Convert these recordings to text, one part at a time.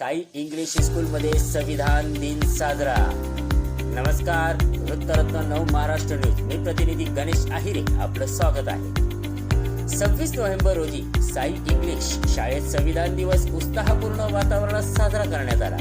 Sai English स्कूलमध्ये संविधान दिन साजरा. नमस्कार वृत्तरत्न नऊ महाराष्ट्र न्यूज. मी प्रतिनिधी गणेश आहिरे. आपलं स्वागत आहे. सव्वीस नोव्हेंबर रोजी साई इंग्लिश शाळेत संविधान दिवस उत्साहपूर्ण वातावरणात साजरा करण्यात आला.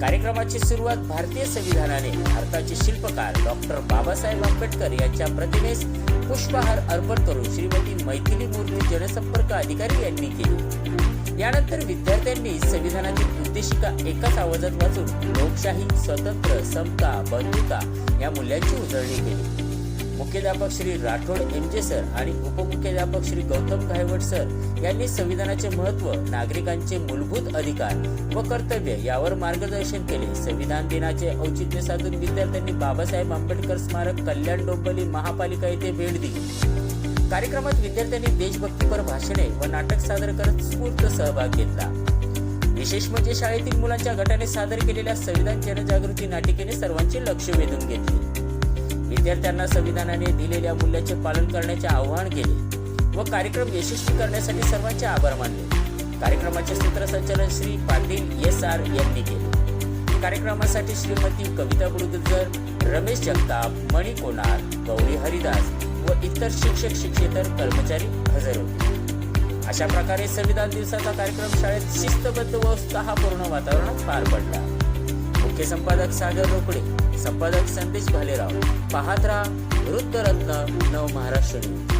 कार्यक्रमाची सुरुवात भारतीय संविधानाने भारताचे शिल्पकार डॉक्टर बाबासाहेब आंबेडकर यांच्या प्रतिमेस पुष्पहार अर्पण करून श्रीमती मैथिली मुर्मू जनसंपर्क अधिकारी यांनी केली. यानंतर विद्यार्थ्यांनी संविधानातील उद्देशिका एकाच आवाजात वाचून लोकशाही स्वतंत्र समता बंधुता या मूल्यांची उजळणी केली. मुख्याध्यापक Shri Rathod M J sir आणि उपमुख्याध्यापक श्री गौतम गायवट सर यांनी संविधानाचे महत्त्व नागरिकांचे मूलभूत अधिकार व कर्तव्य यावर मार्गदर्शन केले. संविधान दिनाचे औचित्य साधून विद्यार्थ्यांनी बाबासाहेब आंबेडकर स्मारक कल्याण डोंबली महापालिका येथे भेट दिली. कार्यक्रमात विद्यार्थ्यांनी देशभक्तीपर भाषणे व नाटक सादर करत स्फूर्त सहभाग घेतला. विशेष म्हणजे शाळेतील मुलांच्या गटाने सादर केलेल्या संविधान जनजागृती नाटिकेने सर्वांचे लक्ष वेधून घेतले. विद्यार्थ्यांना संविधानाने दिलेल्या मूल्याचे पालन करण्याचे आवाहन केले व कार्यक्रम यशस्वी करण्यासाठी सर्वांचे आभार मानले. कार्यक्रमाचे सूत्रसंचालन श्री पाटील एस आर यांनी केले. कार्यक्रमासाठी श्रीमती कविता बुडगुजर रमेश जगताप मणी कोणार गौरी हरिदास व इतर शिक्षक शिक्षेतर कर्मचारी हजर होते. अशा प्रकारे संविधान दिवसाचा कार्यक्रम शाळेत शिस्तबद्ध व उत्साहपूर्ण वातावरणात पार पडला. मुख्य संपादक सागर रोकडे संपादक संदेश भालेराव. पाहत राहा वृत्तरत्न नव महाराष्ट्र न्यूज.